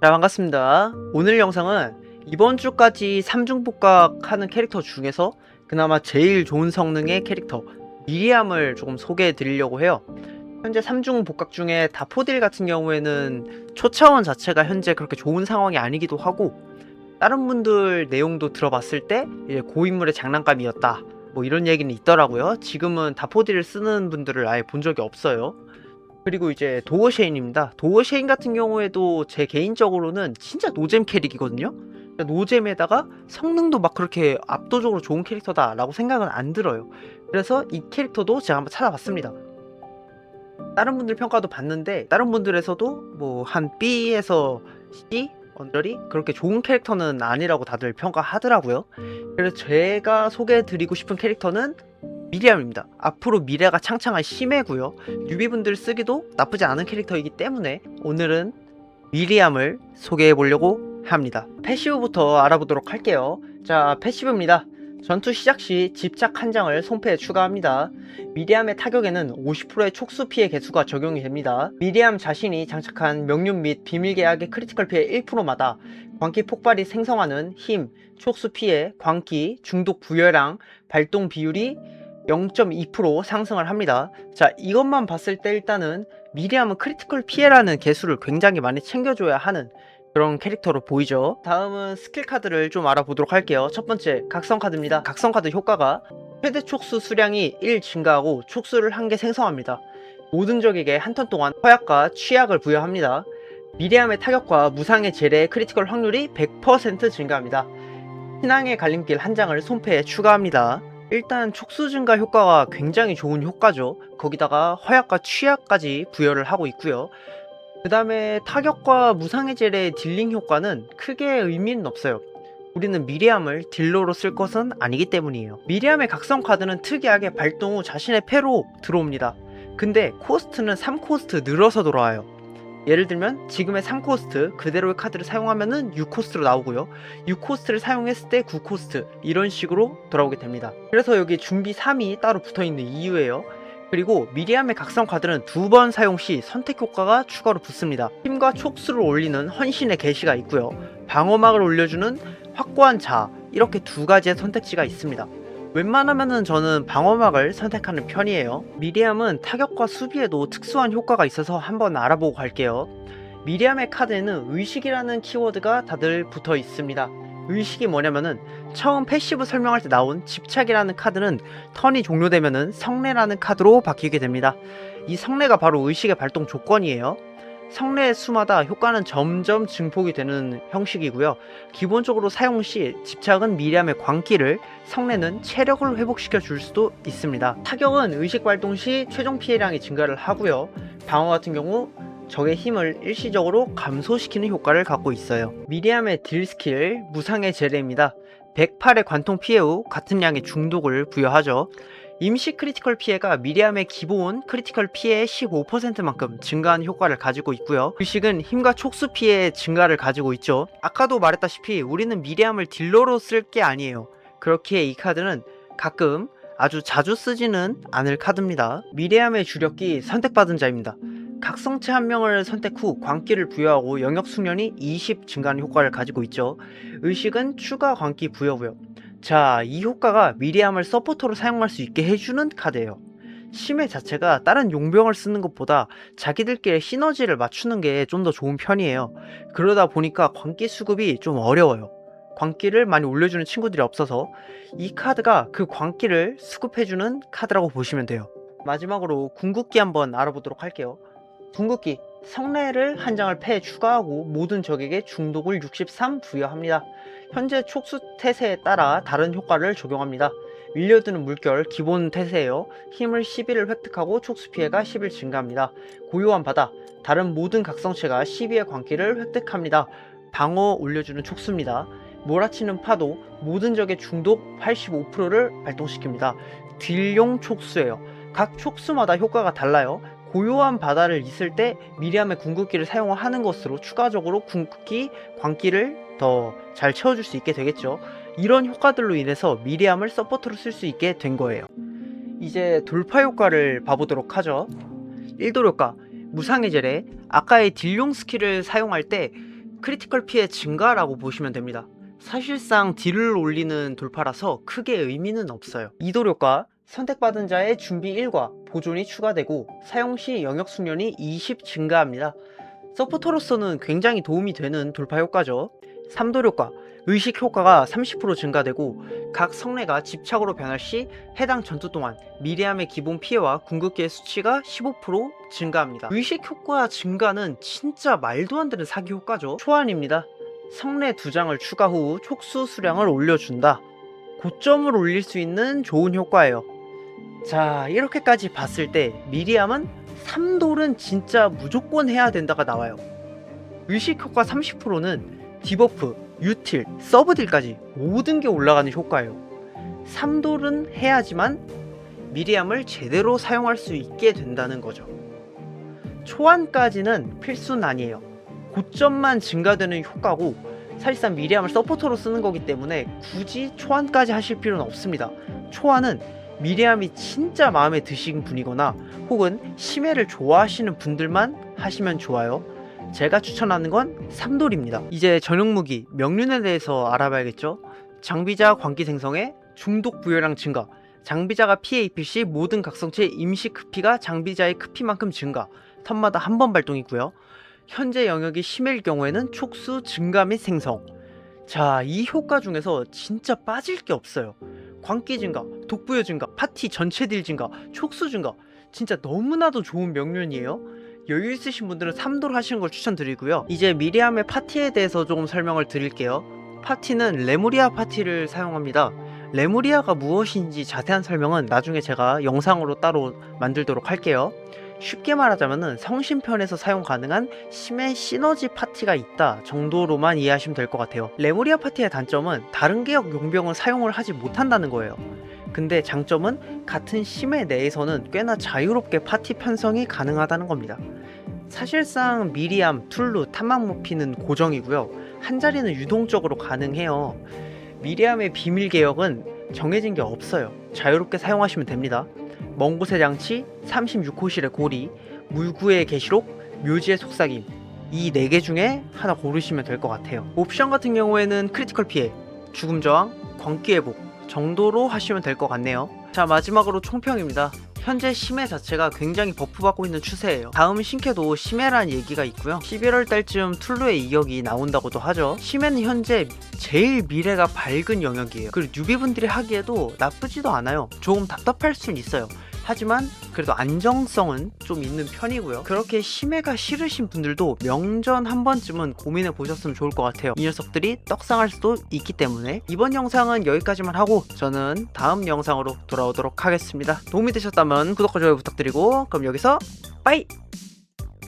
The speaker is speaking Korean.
자 반갑습니다. 오늘 영상은 이번 주까지 3중 복각 하는 캐릭터 중에서 그나마 제일 좋은 성능의 캐릭터 미리암을 조금 소개해 드리려고 해요. 현재 3중 복각 중에 다포딜 같은 경우에는 초차원 자체가 현재 그렇게 좋은 상황이 아니기도 하고 다른 분들 내용도 들어봤을 때 이제 고인물의 장난감이었다 뭐 이런 얘기는 있더라고요. 지금은 다포딜을 쓰는 분들을 아예 본 적이 없어요 그리고 이제 도어쉐인입니다. 도어쉐인 같은 경우에도 제 개인적으로는 진짜 노잼 캐릭이거든요. 노잼에다가 성능도 막 그렇게 압도적으로 좋은 캐릭터다라고 생각은 안 들어요. 그래서 이 캐릭터도 제가 한번 찾아봤습니다. 다른 분들 평가도 봤는데 다른 분들에서도 뭐 한 B에서 C 언저리 그렇게 좋은 캐릭터는 아니라고 다들 평가하더라고요. 그래서 제가 소개해드리고 싶은 캐릭터는 미리암입니다. 앞으로 미래가 창창한 심해고요. 유비분들 쓰기도 나쁘지 않은 캐릭터이기 때문에 오늘은 미리암을 소개해 보려고 합니다. 패시브부터 알아보도록 할게요. 자, 패시브입니다. 전투 시작 시 집착 한 장을 손패에 추가합니다. 미리암의 타격에는 50%의 촉수 피해 개수가 적용이 됩니다. 미리암 자신이 장착한 명륜 및 비밀 계약의 크리티컬 피해 1%마다 광기 폭발이 생성하는 힘, 촉수 피해, 광기, 중독 부여량, 발동 비율이 0.2% 상승을 합니다. 자, 이것만 봤을 때 일단은 미리암은 크리티컬 피해라는 개수를 굉장히 많이 챙겨줘야 하는 그런 캐릭터로 보이죠. 다음은 스킬 카드를 좀 알아보도록 할게요. 첫 번째, 각성 카드입니다. 각성 카드 효과가 최대 촉수 수량이 1 증가하고 촉수를 한 개 생성합니다. 모든 적에게 한 턴 동안 허약과 취약을 부여합니다. 미리암의 타격과 무상의 재래의 크리티컬 확률이 100% 증가합니다. 신앙의 갈림길 한 장을 손패에 추가합니다. 일단 촉수 증가 효과가 굉장히 좋은 효과죠. 거기다가 허약과 취약까지 부여를 하고 있고요. 그 다음에 타격과 무상의 젤의 딜링 효과는 크게 의미는 없어요. 우리는 미리암을 딜러로 쓸 것은 아니기 때문이에요. 미리암의 각성 카드는 특이하게 발동 후 자신의 패로 들어옵니다. 근데 코스트는 3코스트 늘어서 돌아와요. 예를 들면 지금의 3코스트 그대로의 카드를 사용하면은 6코스트로 나오고요. 6코스트를 사용했을 때 9코스트 이런 식으로 돌아오게 됩니다. 그래서 여기 준비 3이 따로 붙어 있는 이유예요. 그리고 미리암의 각성 카드는 두 번 사용 시 선택 효과가 추가로 붙습니다. 힘과 촉수를 올리는 헌신의 게시가 있고요. 방어막을 올려주는 확고한 자 이렇게 두 가지의 선택지가 있습니다. 웬만하면은 저는 방어막을 선택하는 편이에요. 미리암은 타격과 수비에도 특수한 효과가 있어서 한번 알아보고 갈게요. 미리암의 카드에는 의식이라는 키워드가 다들 붙어 있습니다. 의식이 뭐냐면은 처음 패시브 설명할 때 나온 집착이라는 카드는 턴이 종료되면은 성례라는 카드로 바뀌게 됩니다. 이 성례가 바로 의식의 발동 조건이에요. 성례의 수마다 효과는 점점 증폭이 되는 형식이고요. 기본적으로 사용 시 집착은 미리암의 광기를, 성례는 체력을 회복시켜 줄 수도 있습니다. 타격은 의식 발동 시 최종 피해량이 증가를 하고요. 방어 같은 경우 적의 힘을 일시적으로 감소시키는 효과를 갖고 있어요. 미리암의 딜 스킬 무상의 재래입니다. 108의 관통 피해 후 같은 양의 중독을 부여하죠. 임시 크리티컬 피해가 미리암의 기본 크리티컬 피해의 15%만큼 증가하는 효과를 가지고 있고요. 의식은 힘과 촉수 피해 증가를 가지고 있죠. 아까도 말했다시피 우리는 미리암을 딜러로 쓸 게 아니에요. 그렇기에 이 카드는 가끔 아주 자주 쓰지는 않을 카드입니다. 미리암의 주력기 선택받은 자입니다. 각성체 한 명을 선택 후 광기를 부여하고 영역 숙련이 20 증가하는 효과를 가지고 있죠. 의식은 추가 광기 부여고요. 자, 이 효과가 미리암을 서포터로 사용할 수 있게 해주는 카드예요. 심해 자체가 다른 용병을 쓰는 것보다 자기들끼리 시너지를 맞추는 게 좀 더 좋은 편이에요. 그러다 보니까 광기 수급이 좀 어려워요. 광기를 많이 올려주는 친구들이 없어서 이 카드가 그 광기를 수급해주는 카드라고 보시면 돼요. 마지막으로 궁극기 한번 알아보도록 할게요. 궁극기 성례를 한 장을 패에 추가하고 모든 적에게 중독을 63 부여합니다. 현재 촉수 태세에 따라 다른 효과를 적용합니다. 밀려드는 물결 기본 태세예요. 힘을 11을 획득하고 촉수 피해가 10을 증가합니다. 고요한 바다 다른 모든 각성체가 12의 광기를 획득합니다. 방어 올려주는 촉수입니다. 몰아치는 파도 모든 적의 중독 85%를 발동시킵니다. 딜용 촉수예요. 각 촉수마다 효과가 달라요. 고요한 바다를 있을 때 미리암의 궁극기를 사용하는 것으로 추가적으로 궁극기 광기를 더 잘 채워줄 수 있게 되겠죠. 이런 효과들로 인해서 미리암을 서포트로 쓸 수 있게 된 거예요. 이제 돌파 효과를 봐보도록 하죠. 1도 효과 무상의 제래 아까의 딜용 스킬을 사용할 때 크리티컬 피해 증가라고 보시면 됩니다. 사실상 딜을 올리는 돌파라서 크게 의미는 없어요. 이도 효과 선택받은 자의 준비 1과 보존이 추가되고 사용 시 영역 숙련이 20 증가합니다. 서포터로서는 굉장히 도움이 되는 돌파 효과죠. 3도 효과 의식 효과가 30% 증가되고 각 성례가 집착으로 변할 시 해당 전투 동안 미리암의 기본 피해와 궁극기의 수치가 15% 증가합니다. 의식 효과 증가는 진짜 말도 안 되는 사기 효과죠. 초안입니다. 성례 두 장을 추가 후 촉수 수량을 올려준다. 고점을 올릴 수 있는 좋은 효과예요. 자, 이렇게까지 봤을 때 미리암은 3돌은 진짜 무조건 해야 된다가 나와요. 의식 효과 30%는 디버프, 유틸, 서브딜까지 모든 게 올라가는 효과예요. 3돌은 해야지만 미리암을 제대로 사용할 수 있게 된다는 거죠. 초안까지는 필수는 아니에요. 고점만 증가되는 효과고 사실상 미리암을 서포터로 쓰는 거기 때문에 굳이 초안까지 하실 필요는 없습니다. 초안은 미리암이 진짜 마음에 드신 분이거나 혹은 심해를 좋아하시는 분들만 하시면 좋아요. 제가 추천하는 건 3돌입니다. 이제 전용 무기 명륜에 대해서 알아봐야겠죠. 장비자 광기 생성에 중독 부여량 증가. 장비자가 피해 입힐 시 모든 각성체의 임시 크피가 장비자의 크피만큼 증가. 턴마다 한 번 발동이고요. 현재 영역이 심해일 경우에는 촉수 증가 및 생성. 자, 이 효과 중에서 진짜 빠질 게 없어요. 광기 증가, 독부여 증가, 파티 전체 딜 증가, 촉수 증가. 진짜 너무나도 좋은 명륜이에요. 여유 있으신 분들은 3도로 하시는 걸 추천드리고요. 이제 미리암의 파티에 대해서 조금 설명을 드릴게요. 파티는 레무리아 파티를 사용합니다. 레무리아가 무엇인지 자세한 설명은 나중에 제가 영상으로 따로 만들도록 할게요. 쉽게 말하자면 성신편에서 사용 가능한 심해 시너지 파티가 있다 정도로만 이해하시면 될 것 같아요. 레무리아 파티의 단점은 다른 계열 용병은 사용을 하지 못한다는 거예요. 근데 장점은 같은 심해 내에서는 꽤나 자유롭게 파티 편성이 가능하다는 겁니다. 사실상 미리암, 툴루, 탐막모피는 고정이고요. 한 자리는 유동적으로 가능해요. 미리암의 비밀 개혁은 정해진 게 없어요. 자유롭게 사용하시면 됩니다. 먼 곳의 장치, 36호실의 고리, 물구의 계시록, 묘지의 속삭임 이 네 개 중에 하나 고르시면 될 것 같아요. 옵션 같은 경우에는 크리티컬 피해, 죽음 저항, 광기 회복 정도로 하시면 될 것 같네요. 자 마지막으로 총평입니다. 현재 심해 자체가 굉장히 버프받고 있는 추세예요. 다음 신캐도 심해란 얘기가 있고요. 11월 달쯤 툴루의 이격이 나온다고도 하죠. 심해는 현재 제일 미래가 밝은 영역이에요. 그리고 뉴비분들이 하기에도 나쁘지도 않아요. 조금 답답할 순 있어요. 하지만 그래도 안정성은 좀 있는 편이고요. 그렇게 심해가 싫으신 분들도 명전 한 번쯤은 고민해 보셨으면 좋을 것 같아요. 이 녀석들이 떡상할 수도 있기 때문에 이번 영상은 여기까지만 하고 저는 다음 영상으로 돌아오도록 하겠습니다. 도움이 되셨다면 구독과 좋아요 부탁드리고 그럼 여기서 빠이!